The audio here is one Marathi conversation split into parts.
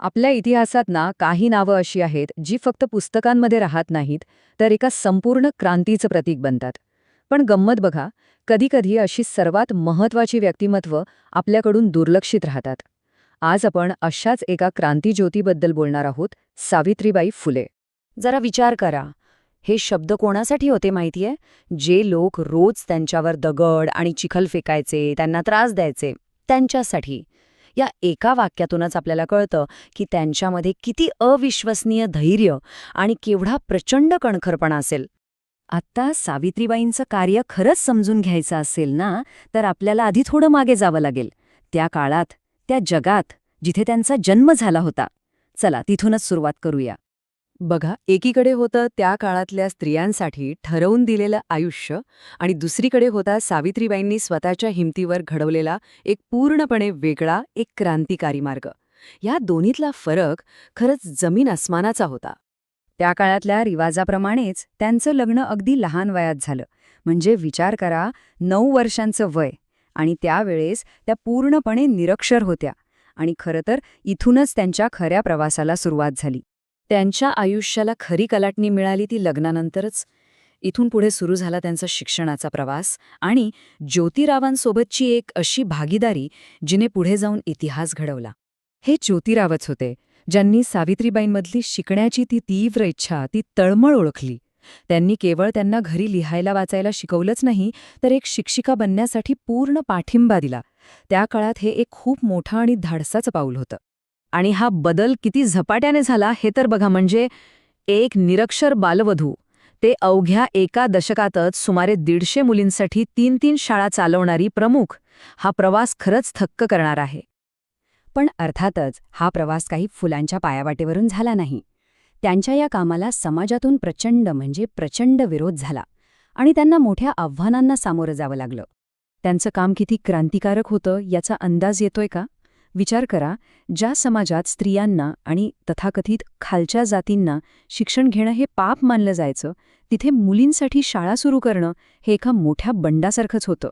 आपल्या इतिहासात ना काही नावं अशी आहेत जी फक्त पुस्तकांमध्ये राहत नाहीत तर एका संपूर्ण क्रांतीचं प्रतीक बनतात. पण गंमत बघा कधीकधी अशी सर्वात महत्वाची व्यक्तिमत्व आपल्याकडून दुर्लक्षित राहतात. आज आपण अशाच एका क्रांतीज्योतीबद्दल बोलणार आहोत सावित्रीबाई फुले. जरा विचार करा. हे शब्द कोणासाठी होते माहितीये? जे लोक रोज त्यांच्यावर दगड आणि चिखल फेकायचे त्यांना त्रास द्यायचे. त्यांच्यासाठी. या एका वाक्यातूनच आपल्याला कळतं की त्यांच्यामध्ये किती अविश्वसनीय धैर्य आणि केवढा प्रचंड कणखरपणा असेल. आत्ता सावित्रीबाईंचं कार्य खरंच समजून घ्यायचं असेल ना तर आपल्याला आधी थोडं मागे जावं लागेल. त्या काळात त्या जगात जिथे त्यांचा जन्म झाला होता. चला तिथूनच सुरुवात करूया. बघा एकीकडे होतं त्या काळातल्या स्त्रियांसाठी ठरवून दिलेलं आयुष्य आणि दुसरीकडे होता सावित्रीबाईंनी स्वतःच्या हिमतीवर घडवलेला एक पूर्णपणे वेगळा एक क्रांतिकारी मार्ग. या दोन्हीतला फरक खरंच जमीन अस्मानाचा होता. त्या काळातल्या रिवाजाप्रमाणेच त्यांचं लग्न अगदी लहान वयात झालं. म्हणजे विचार करा नऊ वर्षांचं वय आणि त्यावेळेस त्या पूर्णपणे निरक्षर होत्या आणि खरं तर इथूनच त्यांच्या खऱ्या प्रवासाला सुरुवात झाली. त्यांच्या आयुष्याला खरी कलाटणी मिळाली ती लग्नानंतरच. इथून पुढे सुरू झाला त्यांचा शिक्षणाचा प्रवास आणि ज्योतिरावांसोबतची एक अशी भागीदारी जिने पुढे जाऊन इतिहास घडवला. हे ज्योतिरावच होते ज्यांनी सावित्रीबाईंमधली शिकण्याची ती तीव्र इच्छा ती तळमळ ओळखली. त्यांनी केवळ त्यांना घरी लिहायला वाचायला शिकवलंच नाही तर एक शिक्षिका बनण्यासाठी पूर्ण पाठिंबा दिला. त्या काळात हे एक खूप मोठं आणि धाडसाचं पाऊल होतं. आणि हा बदल किती झपाट्याने झाला हे तर बघा म्हणजे एक निरक्षर बालवधू ते अवघ्या एका दशकातच सुमारे दीडशे मुलींसाठी तीन तीन शाळा चालवणारी प्रमुख हा प्रवास खरंच थक्क करणार आहे. पण अर्थातच हा प्रवास काही फुलांच्या पायावाटेवरून झाला नाही. त्यांच्या या कामाला समाजातून प्रचंड म्हणजे प्रचंड विरोध झाला आणि त्यांना मोठ्या आव्हानांना सामोरं जावं लागलं. त्यांचं काम किती क्रांतिकारक होतं याचा अंदाज येतोय का? विचार करा ज्या समाजात स्त्रियांना आणि तथाकथित खालच्या जातींना शिक्षण घेणं हे पाप मानलं जायचं तिथे मुलींसाठी शाळा सुरू करणं हे एका मोठ्या बंडासारखंच होतं.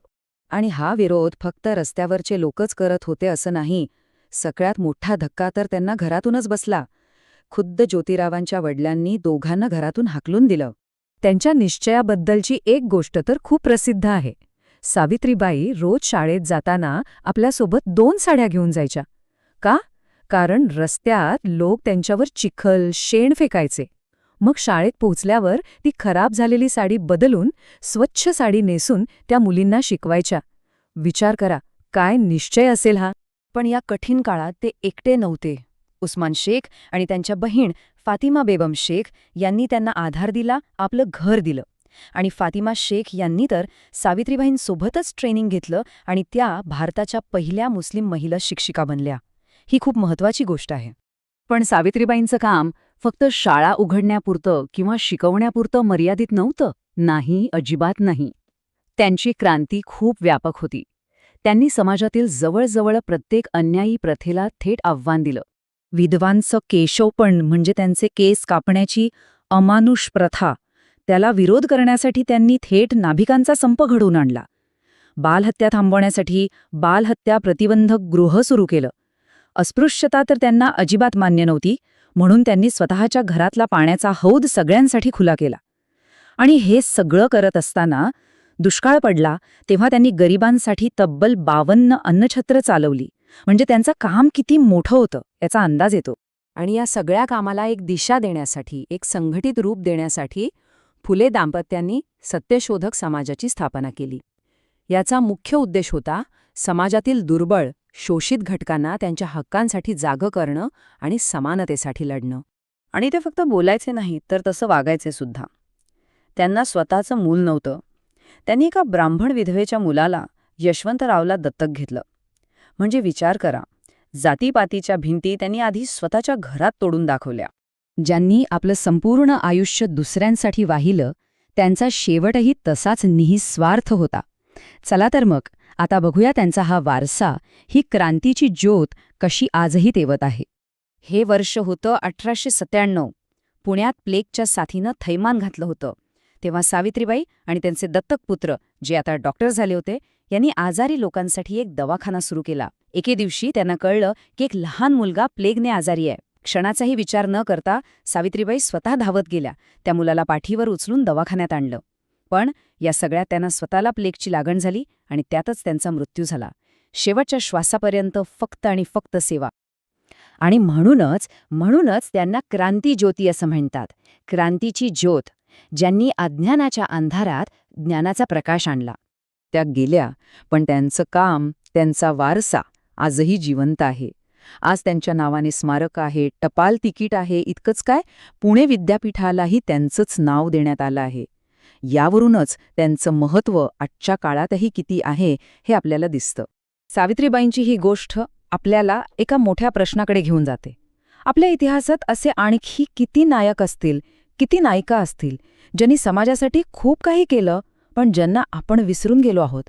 आणि हा विरोध फक्त रस्त्यावरचे लोकच करत होते असं नाही सगळ्यात मोठा धक्का तर त्यांना घरातूनच बसला. खुद्द ज्योतिरावांच्या वडिलांनी दोघांना घरातून हाकलून दिलं. त्यांच्या निश्चयाबद्दलची एक गोष्ट तर खूप प्रसिद्ध आहे. सावित्रीबाई रोज शाळेत जाताना आपल्यासोबत दोन साड्या घेऊन जायच्या. का? कारण रस्त्यात लोक त्यांच्यावर चिखल शेण फेकायचे. मग शाळेत पोहोचल्यावर ती खराब झालेली साडी बदलून स्वच्छ साडी नेसून त्या मुलींना शिकवायच्या. विचार करा काय निश्चय असेल हा? पण या कठीण काळात ते एकटे नव्हते. उस्मान शेख आणि त्यांच्या बहीण फातिमा बेगम शेख यांनी त्यांना आधार दिला आपलं घर दिलं. आणि फातिमा शेख यांनी तर सावित्रीबाईंसोबतच ट्रेनिंग घेतलं आणि त्या भारताच्या पहिल्या मुस्लिम महिला शिक्षिका बनल्या. ही खूप महत्वाची गोष्ट आहे. पण सावित्रीबाईंचं काम फक्त शाळा उघडण्यापुरतं किंवा शिकवण्यापुरतं मर्यादित नव्हतं? नाही अजिबात नाही. त्यांची क्रांती खूप व्यापक होती. त्यांनी समाजातील जवळजवळ प्रत्येक अन्यायी प्रथेला थेट आव्हान दिलं. विधवांचं केशवपण म्हणजे त्यांचे केस कापण्याची अमानुष प्रथा त्याला विरोध करण्यासाठी त्यांनी थेट नाभिकांचा संप घडवून आणला. बालहत्या थांबवण्यासाठी बालहत्या प्रतिबंधक गृह सुरू केलं. अस्पृश्यता तर त्यांना अजिबात मान्य नव्हती म्हणून त्यांनी स्वतःच्या घरातला पाण्याचा हौद सगळ्यांसाठी खुला केला. आणि हे सगळं करत असताना दुष्काळ पडला तेव्हा त्यांनी गरिबांसाठी तब्बल बावन्न अन्नछत्र चालवली. म्हणजे त्यांचं काम किती मोठं होतं याचा अंदाज येतो. आणि या सगळ्या कामाला एक दिशा देण्यासाठी एक संघटित रूप देण्यासाठी फुले दाम्पत्यांनी सत्यशोधक समाजाची स्थापना केली. याचा मुख्य उद्देश होता समाजातील दुर्बळ शोषित घटकांना त्यांच्या हक्कांसाठी जागं करणं आणि समानतेसाठी लढणं. आणि ते फक्त बोलायचे नाही तर तसं वागायचे सुद्धा. त्यांना स्वतःचं मूल नव्हतं. त्यांनी एका ब्राह्मण विधवेच्या मुलाला यशवंतरावला दत्तक घेतलं. म्हणजे विचार करा जातीपातीच्या भिंती त्यांनी आधी स्वतःच्या घरात तोडून दाखवल्या. ज्यांनी आपलं संपूर्ण आयुष्य दुसऱ्यांसाठी वाहिलं त्यांचा शेवटही तसाच निःस्वार्थ होता. चला तर मग आता बघूया त्यांचा हा वारसा ही क्रांतीची ज्योत कशी आजही तेवत आहे. हे वर्ष होतं अठराशे सत्त्याण्णव. पुण्यात प्लेगच्या साथीनं थैमान घातलं होतं. तेव्हा सावित्रीबाई आणि त्यांचे दत्तक पुत्र जे आता डॉक्टर झाले होते यांनी आजारी लोकांसाठी एक दवाखाना सुरू केला. एके दिवशी त्यांना कळलं की एक लहान मुलगा प्लेगने आजारी आहे. क्षणाचाही विचार न करता सावित्रीबाई स्वतः धावत गेल्या त्या मुलाला पाठीवर उचलून दवाखान्यात आणलं. पण या सगळ्यात त्यांना स्वतःला प्लेगची लागण झाली आणि त्यातच त्यांचा मृत्यू झाला. शेवटच्या श्वासापर्यंत फक्त आणि फक्त सेवा. आणि म्हणूनच म्हणूनच त्यांना क्रांती ज्योती असं म्हणतात. क्रांतीची ज्योत ज्यांनी अज्ञानाच्या अंधारात ज्ञानाचा प्रकाश आणला. त्या गेल्या पण त्यांचं काम त्यांचा वारसा आजही जिवंत आहे. आज त्यांच्या नावाने स्मारक आहे टपाल तिकीट आहे इतकंच काय? पुणे विद्यापीठालाही त्यांचंच नाव देण्यात आलं आहे. यावरूनच त्यांचं महत्त्व आजच्या काळातही किती आहे हे आपल्याला दिसतं. सावित्रीबाईंची ही गोष्ट आपल्याला एका मोठ्या प्रश्नाकडे घेऊन जाते. आपल्या इतिहासात असे आणखी किती नायक असतील किती नायिका असतील ज्यांनी समाजासाठी खूप काही केलं पण ज्यांना आपण विसरून गेलो आहोत?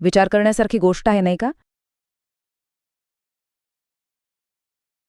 विचार करण्यासारखी गोष्ट आहे नाही का?